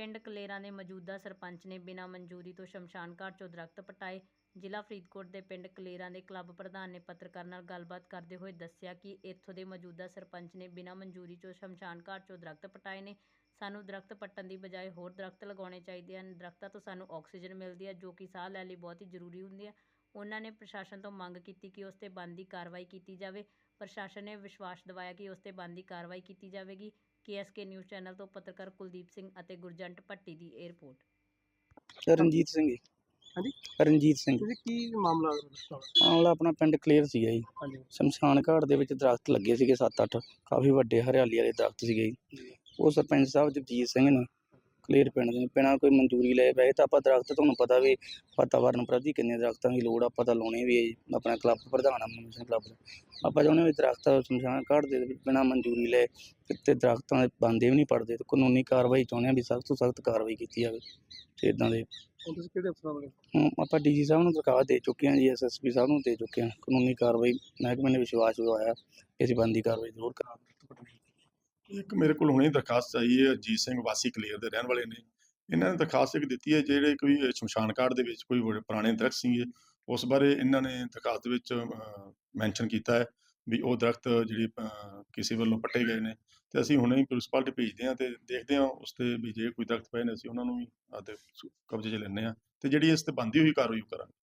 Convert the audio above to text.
ਪਿੰਡ ਕਲੇਰਾਂ ਦੇ ਮੌਜੂਦਾ ਸਰਪੰਚ ਨੇ ਬਿਨਾਂ ਮਨਜ਼ੂਰੀ ਤੋਂ ਸ਼ਮਸ਼ਾਨ ਘਾਟ 'ਚੋਂ ਦਰਖਤ ਪਟਾਏ। ਜ਼ਿਲ੍ਹਾ ਫਰੀਦਕੋਟ ਦੇ ਪਿੰਡ ਕਲੇਰਾਂ ਦੇ ਕਲੱਬ ਪ੍ਰਧਾਨ ਨੇ ਪੱਤਰਕਾਰ ਨਾਲ ਗੱਲਬਾਤ ਕਰਦੇ ਹੋਏ ਦੱਸਿਆ ਕਿ ਇੱਥੋਂ ਦੇ ਮੌਜੂਦਾ ਸਰਪੰਚ ਨੇ ਬਿਨਾਂ ਮਨਜ਼ੂਰੀ 'ਚੋਂ ਸ਼ਮਸ਼ਾਨ ਘਾਟ 'ਚੋਂ ਦਰਖਤ ਪਟਾਏ ਨੇ। ਸਾਨੂੰ ਦਰਖਤ ਪੱਟਣ ਦੀ ਬਜਾਏ ਹੋਰ ਦਰਖਤ ਲਗਾਉਣੇ ਚਾਹੀਦੇ ਹਨ। ਦਰਖਤਾਂ ਤੋਂ ਸਾਨੂੰ ਆਕਸੀਜਨ ਮਿਲਦੀ ਹੈ, ਜੋ ਕਿ ਸਾਹ ਲੈਣ ਲਈ ਬਹੁਤ ਹੀ ਜ਼ਰੂਰੀ ਹੁੰਦੀ ਹੈ। ਉਹਨਾਂ ਨੇ ਪ੍ਰਸ਼ਾਸਨ ਤੋਂ ਮੰਗ ਕੀਤੀ ਕਿ ਉਸ ਤੇ ਬਣਦੀ ਕਾਰਵਾਈ ਕੀਤੀ ਜਾਵੇ। ਪ੍ਰਸ਼ਾਸਨ ਨੇ ਵਿਸ਼ਵਾਸ ਦਿਵਾਇਆ ਕਿ ਉਸ ਤੇ ਬਣਦੀ ਕਾਰਵਾਈ ਕੀਤੀ ਜਾਵੇਗੀ। ਕੇਐਸਕੇ ਨਿਊਜ਼ ਚੈਨਲ ਤੋਂ ਪੱਤਰਕਾਰ ਕੁਲਦੀਪ ਸਿੰਘ ਅਤੇ ਗੁਰਜੰਟ ਭੱਟੀ ਦੀ ਇਹ ਰਿਪੋਰਟ ਰਣਜੀਤ ਸਿੰਘ ਜੀ। ਹਾਂਜੀ? ਰਣਜੀਤ ਸਿੰਘ। ਤੁਸੀਂ ਕੀ ਮਾਮਲਾ ਦੱਸੋ ਮਾਮਲਾ ਆਪਣਾ ਪਿੰਡ ਕਲੀਅਰ ਸੀਗਾ ਜੀ। ਹਾਂਜੀ। ਸ਼ਮਸ਼ਾਨ ਘਾਟ ਦੇ ਵਿੱਚ ਦਰਖਤ ਲੱਗੇ ਸੀਗੇ 7-8 ਕਾਫੀ ਵੱਡੇ ਹਰਿਆਲੀ ਵਾਲੇ ਦਰਖਤ ਸੀਗੇ ਜੀ। ਉਹ ਸਰਪੰਚ ਸਾਹਿਬ ਜਗਜੀਤ ਸਿੰਘ ਨੇ ਕਲੀਅਰ ਪਿੰਡ ਦੇ ਬਿਨਾਂ ਕੋਈ ਮਨਜ਼ੂਰੀ ਲਏ ਪਏ ਤਾਂ ਆਪਾਂ ਦਰਖਤ ਤੁਹਾਨੂੰ ਪਤਾ ਵੀ ਵਾਤਾਵਰਨ ਪ੍ਰਤੀ ਕਿੰਨੇ ਦਰਖਤਾਂ ਦੀ ਲੋੜ ਆ, ਆਪਾਂ ਤਾਂ ਲਾਉਣੇ ਵੀ ਹੈ ਆਪਣਾ ਕਲੱਬ ਪ੍ਰਧਾਨ ਆ ਮਨੋਜ ਕਲੱਬ ਦਾ। ਆਪਾਂ ਚਾਹੁੰਦੇ ਵੀ ਦਰਖਤ ਸ਼ਮਸ਼ਾਨ ਘਾਟ ਦੇ ਬਿਨਾਂ ਮਨਜ਼ੂਰੀ ਲਏ ਤੇ ਦਰਖਤਾਂ ਦੇ ਬੰਦੇ ਵੀ ਨਹੀਂ ਪੜਦੇ ਤੇ ਕਾਨੂੰਨੀ ਕਾਰਵਾਈ ਚਾਹੁੰਦੇ ਆ ਵੀ ਸਖਤ ਤੋਂ ਸਖਤ ਕਾਰਵਾਈ ਕੀਤੀ ਜਾਵੇ ਤੇ ਇਦਾਂ ਦੇ। ਹੁਣ ਤੁਸੀਂ ਕਿਹੜੇ ਅਫਸਰਾਂ ਨੂੰ ਹੁਣ ਆਪਾਂ ਡੀਜੀ ਸਾਹਿਬ ਨੂੰ ਦਰਖਾਸਤ ਦੇ ਚੁੱਕੇ ਹਾਂ ਜੀ ਐਸਐਸਪੀ ਸਾਹਿਬ ਨੂੰ ਦੇ ਚੁੱਕੇ ਹਾਂ। ਕਾਨੂੰਨੀ ਕਾਰਵਾਈ ਮਹਿਕਮੇ ਨੇ ਵਿਸ਼ਵਾਸ ਦਿਵਾਇਆ ਕਿ ਅਸੀਂ ਬੰਦੀ ਕਾਰਵਾਈ ਜ਼ਰੂਰ ਕਰਾਂਗੇ। ਇੱਕ ਮੇਰੇ ਕੋਲ ਹੁਣੇ ਦਰਖਾਸਤ ਆਈ ਹੈ, ਅਜੀਤ ਸਿੰਘ ਵਾਸੀ ਕਲੀਅਰ ਦੇ ਰਹਿਣ ਵਾਲੇ ਨੇ। ਇਹਨਾਂ ਨੇ ਦਰਖਾਸਤ ਇੱਕ ਦਿੱਤੀ ਹੈ, ਜਿਹੜੇ ਕੋਈ ਸ਼ਮਸ਼ਾਨ ਘਾਟ ਦੇ ਵਿੱਚ ਕੋਈ ਬੜੇ ਪੁਰਾਣੇ ਦਰਖਤ ਸੀਗੇ ਉਸ ਬਾਰੇ ਇਹਨਾਂ ਨੇ ਦਰਖਾਸਤ ਵਿੱਚ ਮੈਂਸ਼ਨ ਕੀਤਾ ਹੈ ਵੀ ਉਹ ਦਰਖਤ ਜਿਹੜੇ ਕਿਸੇ ਵੱਲੋਂ ਪੱਟੇ ਗਏ ਨੇ। ਤੇ ਅਸੀਂ ਹੁਣੇ ਹੀ ਪ੍ਰਿੰਸੀਪਲ ਭੇਜਦੇ ਹਾਂ ਤੇ ਦੇਖਦੇ ਹਾਂ ਉਸ ਤੇ ਵੀ ਜੇ ਕੋਈ ਦਰਖਤ ਪਏ ਨੇ, ਅਸੀਂ ਉਹਨਾਂ ਨੂੰ ਵੀ ਆਪਦੇ ਕਬਜ਼ੇ 'ਚ ਲੈਂਦੇ ਹਾਂ। ਤੇ ਜਿਹੜੀ ਇਸ ਤੇ ਬੰਦੀ ਹੋਈ ਕਾਰਵਾਈ ਕਰਾਂਗੇ।